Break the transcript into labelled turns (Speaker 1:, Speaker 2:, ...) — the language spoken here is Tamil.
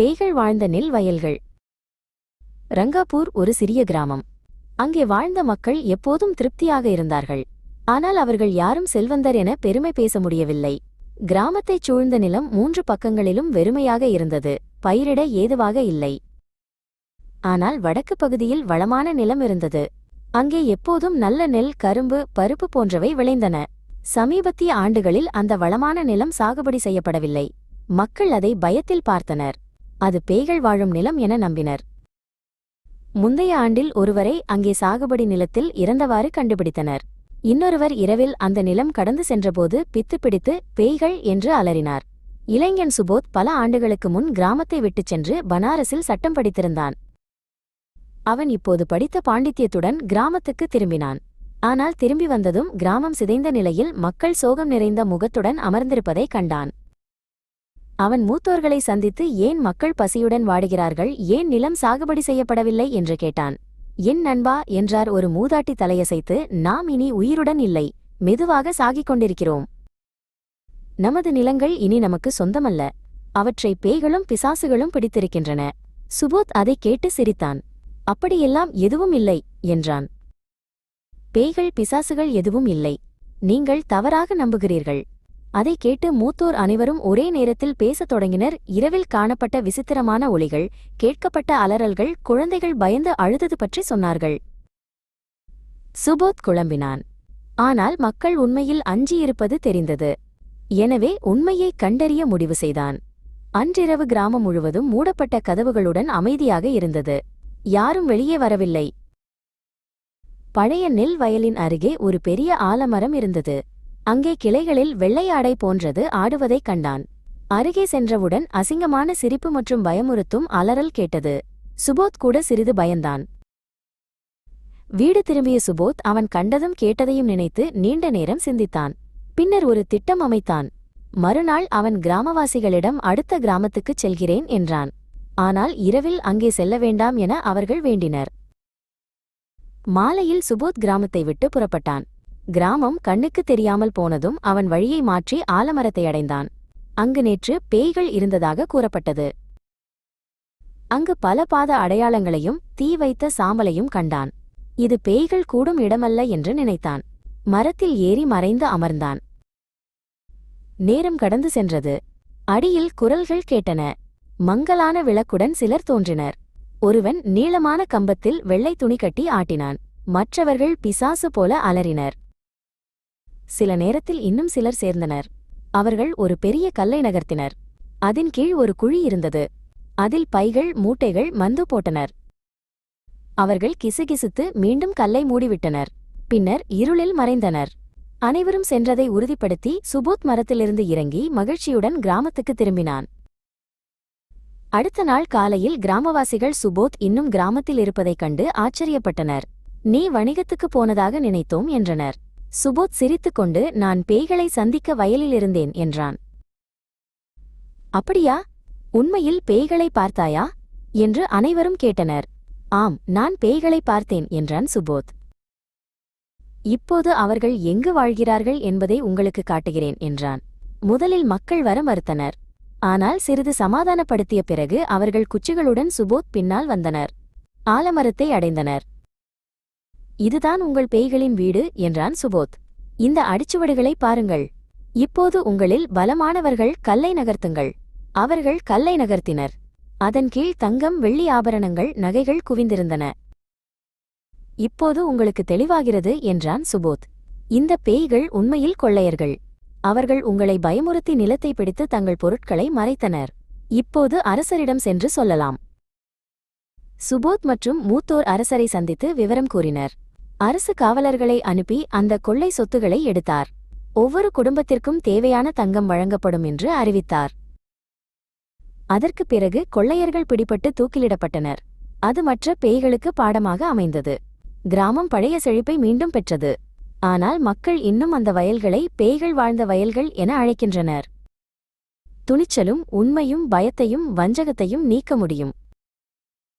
Speaker 1: பேய்கள் வாழ்ந்த நெல் வயல்கள். ரங்காப்பூர் ஒரு சிறிய கிராமம். அங்கே வாழ்ந்த மக்கள் எப்போதும் திருப்தியாக இருந்தார்கள். ஆனால் அவர்கள் யாரும் செல்வந்தர் என பெருமை பேச முடியவில்லை. கிராமத்தைச் சூழ்ந்த நிலம் மூன்று பக்கங்களிலும் வெறுமையாக இருந்தது. பயிரிட ஏதுவாக இல்லை. ஆனால் வடக்கு பகுதியில் வளமான நிலம் இருந்தது. அங்கே எப்போதும் நல்ல நெல் கரும்பு பருப்பு போன்றவை விளைந்தன. சமீபத்திய ஆண்டுகளில் அந்த வளமான நிலம் சாகுபடி செய்யப்படவில்லை. மக்கள் அதை பயத்தில் பார்த்தனர். அது பேய்கள் வாழும் நிலம் என நம்பினர். முந்தைய ஆண்டில் ஒருவரை அங்கே சாகுபடி நிலத்தில் இறந்தவாறு கண்டுபிடித்தனர். இன்னொருவர் இரவில் அந்த நிலம் கடந்து சென்றபோது பித்து பிடித்து பேய்கள் என்று அலறினார். இளைஞன் சுபோத் பல ஆண்டுகளுக்கு முன் கிராமத்தை விட்டுச் சென்று பனாரஸில் சட்டம் படித்திருந்தான். அவன் இப்போது படித்த பாண்டித்யத்துடன் கிராமத்துக்கு திரும்பினான். ஆனால் திரும்பி வந்ததும் கிராமம் சிதைந்த நிலையில் மக்கள் சோகம் நிறைந்த முகத்துடன் அமர்ந்திருப்பதைக் கண்டான். அவன் மூத்தோர்களை சந்தித்து ஏன் மக்கள் பசியுடன் வாடுகிறார்கள்? ஏன் நிலம் சாகுபடி செய்யப்படவில்லை? என்று கேட்டான். என் நண்பா என்றார் ஒரு மூதாட்டி தலையசைத்து நாம் இனி உயிருடன் இல்லை. மெதுவாக சாகிக் கொண்டிருக்கிறோம். நமது நிலங்கள் இனி நமக்கு சொந்தமல்ல. அவற்றை பேய்களும் பிசாசுகளும் பிடித்திருக்கின்றன. சுபோத் அதைக் கேட்டு சிரித்தான். அப்படியெல்லாம் எதுவும் இல்லை என்றான். பேய்கள் பிசாசுகள் எதுவும் இல்லை. நீங்கள் தவறாக நம்புகிறீர்கள். அதை கேட்டு மூத்தோர் அனைவரும் ஒரே நேரத்தில் பேசத் தொடங்கினர். இரவில் காணப்பட்ட விசித்திரமான ஒளிகள் கேட்கப்பட்ட அலறல்கள் குழந்தைகள் பயந்து அழுதது பற்றி சொன்னார்கள். சுபோத் குழம்பினான். ஆனால் மக்கள் உண்மையில் அஞ்சியிருப்பது தெரிந்தது. எனவே உண்மையை கண்டறிய முடிவு செய்தான். அன்றிரவு கிராமம் முழுவதும் மூடப்பட்ட கதவுகளுடன் அமைதியாக இருந்தது. யாரும் வெளியே வரவில்லை. பழைய நெல் வயலின் அருகே ஒரு பெரிய ஆலமரம் இருந்தது. அங்கே கிளைகளில் வெள்ளையாடை போன்றது ஆடுவதைக் கண்டான். அருகே சென்றவுடன் அசிங்கமான சிரிப்பு மற்றும் பயமுறுத்தும் அலறல் கேட்டது. சுபோத் கூட சிறிது பயந்தான். வீடு திரும்பிய சுபோத் அவன் கண்டதும் கேட்டதையும் நினைத்து நீண்ட நேரம் சிந்தித்தான். பின்னர் ஒரு திட்டம் அமைத்தான். மறுநாள் அவன் கிராமவாசிகளிடம் அடுத்த கிராமத்துக்குச் செல்கிறேன் என்றான். ஆனால் இரவில் அங்கே செல்ல வேண்டாம் என அவர்கள் வேண்டினர். மாலையில் சுபோத் கிராமத்தை விட்டு புறப்பட்டான். கிராமம் கண்ணுக்கு தெரியாமல் போனதும் அவன் வழியை மாற்றி ஆலமரத்தை அடைந்தான். அங்கு நேற்று பேய்கள் இருந்ததாக கூறப்பட்டது. அங்கு பல பாத அடையாளங்களையும் தீ வைத்த சாம்பலையும் கண்டான். இது பேய்கள் கூடும் இடமல்ல என்று நினைத்தான். மரத்தில் ஏறி மறைந்து அமர்ந்தான். நேரம் கடந்து சென்றது. அடியில் குரல்கள் கேட்டன. மங்கலான விளக்குடன் சிலர் தோன்றினர். ஒருவன் நீளமான கம்பத்தில் வெள்ளை துணி கட்டி ஆட்டினான். மற்றவர்கள் பிசாசு போல அலறினர். சில நேரத்தில் இன்னும் சிலர் சேர்ந்தனர். அவர்கள் ஒரு பெரிய கல்லை நகர்த்தினர். அதன் கீழ் ஒரு குழி இருந்தது. அதில் பைகள் மூட்டைகள் மந்து போட்டனர். அவர்கள் கிசுகிசுத்து மீண்டும் கல்லை மூடிவிட்டனர். பின்னர் இருளில் மறைந்தனர். அனைவரும் சென்றதை உறுதிப்படுத்தி சுபோத் மரத்திலிருந்து இறங்கி மகிழ்ச்சியுடன் கிராமத்துக்கு திரும்பினான். அடுத்த நாள் காலையில் கிராமவாசிகள் சுபோத் இன்னும் கிராமத்தில் இருப்பதைக் கண்டு ஆச்சரியப்பட்டனர். நீ வணிகத்துக்கு போனதாக நினைத்தோம் என்றனர். சுபோத் சிரித்துக்கொண்டு நான் பேய்களை சந்திக்க வயலிலிருந்தேன் என்றான். அப்படியா? உண்மையில் பேய்களை பார்த்தாயா? என்று அனைவரும் கேட்டனர். ஆம் நான் பேய்களை பார்த்தேன் என்றான் சுபோத். இப்போது அவர்கள் எங்கு வாழ்கிறார்கள் என்பதை உங்களுக்கு காட்டுகிறேன் என்றான். முதலில் மக்கள் வர மறுத்தனர். ஆனால் சிறிது சமாதானப்படுத்திய பிறகு அவர்கள் குச்சிகளுடன் சுபோத் பின்னால் வந்தனர். ஆலமரத்தை அடைந்தனர். இதுதான் உங்கள் பேய்களின் வீடு என்றான் சுபோத். இந்த அடிச்சுவடுகளை பாருங்கள். இப்போது உங்களில் பலமானவர்கள் கல்லை நகர்த்துங்கள். அவர்கள் கல்லை நகர்த்தினர். அதன் கீழ் தங்கம் வெள்ளி ஆபரணங்கள் நகைகள் குவிந்திருந்தன. இப்போது உங்களுக்கு தெளிவாகிறது என்றான் சுபோத். இந்த பேய்கள் உண்மையில் கொள்ளையர்கள். அவர்கள் உங்களை பயமுறுத்தி நிலத்தை பிடித்து தங்கள் பொருட்களை மறைத்தனர். இப்போது அரசரிடம் சென்று சொல்லலாம் சுபோத் மற்றும் மூத்தோர் அரசரை சந்தித்து விவரம் கூறினர். அரசு காவலர்களை அனுப்பி அந்த கொள்ளை சொத்துகளை எடுத்தார். ஒவ்வொரு குடும்பத்திற்கும் தேவையான தங்கம் வழங்கப்படும் என்று அறிவித்தார். அதற்குப் பிறகு கொள்ளையர்கள் பிடிபட்டு தூக்கிலிடப்பட்டனர். அது மற்ற பேய்களுக்கு பாடமாக அமைந்தது. கிராமம் பழைய செழிப்பை மீண்டும் பெற்றது. ஆனால் மக்கள் இன்னும் அந்த வயல்களை பேய்கள் வாழ்ந்த வயல்கள் என அழைக்கின்றனர். துணிச்சலும் உண்மையும் பயத்தையும் வஞ்சகத்தையும் நீக்க முடியும்.